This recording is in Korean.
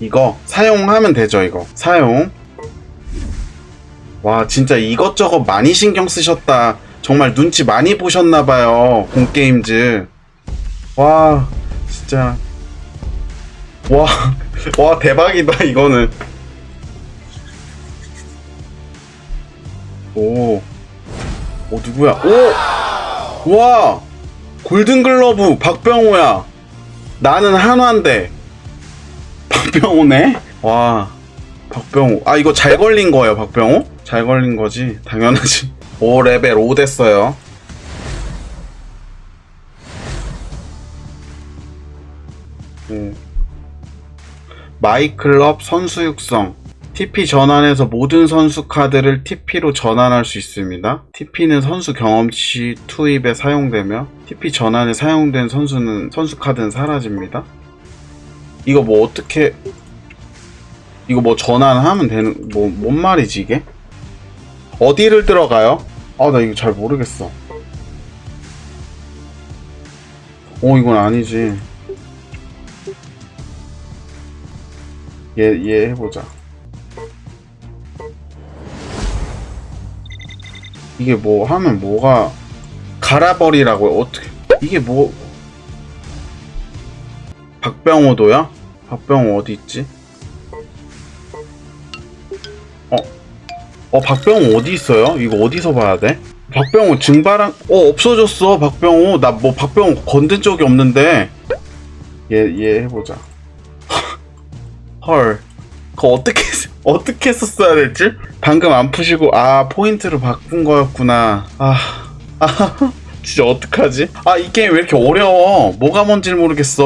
이거 사용하면 되죠 이거. 사용. 와 진짜 이것저것 많이 신경 쓰셨다. 정말 눈치 많이 보셨나봐요 공게임즈. 와 진짜. 와, 와 대박이다 이거는. 오, 오 누구야? 오, 와, 골든글러브 박병호야. 나는 한화인데 박병호네? 와, 박병호. 아 이거 잘 걸린 거예요, 박병호? 잘 걸린 거지, 당연하지. 오 레벨 5 됐어요. 오. 마이클럽 선수 육성. TP 전환해서 모든 선수 카드를 TP로 전환할 수 있습니다. TP는 선수 경험치 투입에 사용되며 TP 전환에 사용된 선수는 선수 카드는 사라집니다. 이거 뭐 어떻게 이거 뭐 전환하면 되는 뭐 뭔 말이지 이게? 어디를 들어가요? 아 나 이거 잘 모르겠어. 어 이건 아니지. 얘 얘 해보자. 이게 뭐 하면 뭐가 갈아버리라고요? 어떻게 이게 뭐 박병호도야? 박병호 어디 있지? 어? 어 박병호 어디 있어요? 이거 어디서 봐야 돼? 박병호 증발한 어 없어졌어 박병호 나 뭐 박병호 건든 적이 없는데. 얘 얘 해보자. 헐. 그거 어떻게 어떻게 썼어야 될지? 방금 안 푸시고 아 포인트로 바꾼 거였구나. 아, 아 진짜 어떡하지? 아 이 게임 왜 이렇게 어려워? 뭐가 뭔지 모르겠어